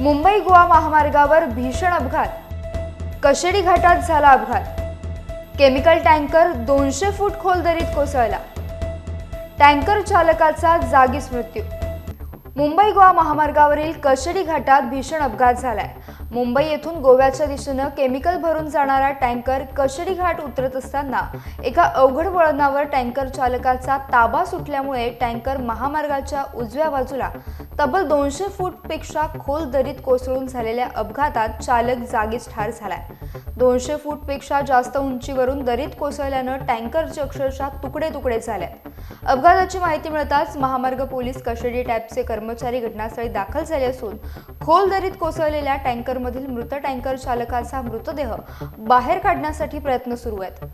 मुंबई गोवा महामार्गावर भीषण अपघात. कशेडी घाटात झाला अपघात. केमिकल टँकर दोनशे फूट खोल दरीत कोसळला. टँकर चालकाचा जागीच मृत्यू. मुंबई गोवा महामार्गावरील कशेडी घाटात भीषण अपघात झालाय. मुंबई येथून गोव्याच्या दिशेनं केमिकल भरून जाणारा टँकर कशेडी घाट उतरत असताना एका अवघड वळणावर टँकर चालकाचा ताबा सुटल्यामुळे टँकर महामार्गाच्या उजव्या बाजूला तब्बल दोनशे फूटपेक्षा खोल दरीत कोसळून झालेल्या अपघातात चालक जागीच ठार झालाय. दोनशे फूटपेक्षा जास्त उंचीवरून दरीत कोसळल्यानं टँकरचे अक्षरशः तुकडे तुकडे झाले. अपघाताची माहिती मिळताच महामार्ग पोलीस कस्टडी टॅबचे कर्मचारी घटनास्थळी दाखल झाले असून खोल दरीत कोसळलेल्या टँकरमधील मृत टँकर चालकाचा मृतदेह बाहेर काढण्यासाठी प्रयत्न सुरू आहेत.